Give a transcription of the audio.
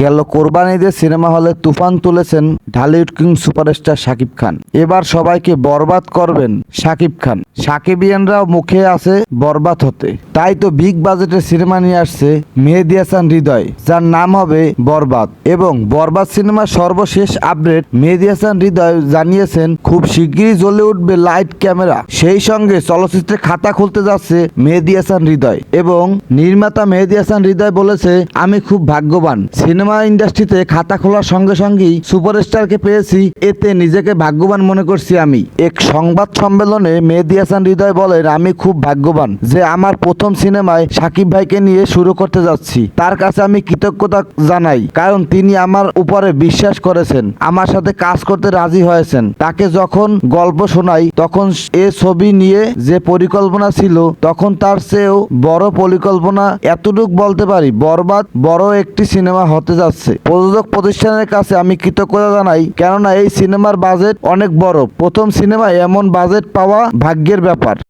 গেল কোরবানিদের সিনেমা হলে তুফান তুলেছেন ঢালিউড কিং সুপারস্টার শাকিব খান। এবার সবাইকে বরবাদ করবেন শাকিব খান। সাকিবিয়ানরাও মুখে আছে বরবাদ হতে। তাই তো বিগ বাজেটের সিনেমা নিয়ে আসছে মেহেদি হাসান হৃদয়, যার নাম হবে বরবাদ। এবং বরবাদ সিনেমার সর্বশেষ আপডেট মেহেদি হাসান হৃদয় জানিয়েছেন, খুব শিগগিরই জ্বলে উঠবে লাইট ক্যামেরা। সেই সঙ্গে চলচ্চিত্রে খাতা খুলতে যাচ্ছে মেহেদি হাসান হৃদয়। এবং নির্মাতা মেহেদি হাসান হৃদয় বলেছে, আমি খুব ভাগ্যবান, সিনেমা ইন্ডাস্ট্রিতে খাতা খোলার সঙ্গে সঙ্গেই সুপারস্টারকে পেয়েছি, এতে নিজেকে ভাগ্যবান মনে করছি আমি। এক সংবাদ সম্মেলনে মেহেদি হাসান হৃদয় বলেন, আমি খুব ভাগ্যবান যে আমার প্রথম সিনেমায় সাকিব ভাইকে নিয়ে শুরু করতে যাচ্ছি। তার কাছে আমি কৃতজ্ঞতা জানাই, কারণ তিনি আমার উপরে বিশ্বাস করেছেন, আমার সাথে কাজ করতে রাজি হয়েছেন। তাকে যখন গল্প শোনাই, তখন এ ছবি নিয়ে যে পরিকল্পনা ছিল, তখন তার চেয়েও বড় পরিকল্পনা এতটুক বলতে পারি, বরবাদ বড় একটি সিনেমা হতে যাচ্ছে। প্রযোজক প্রতিষ্ঠানের কাছে আমি কৃতজ্ঞতা জানাই, কেননা এই সিনেমার বাজেট অনেক বড়। প্রথম সিনেমায় এমন বাজেট পাওয়া ভাগ্যের ব্যাপার।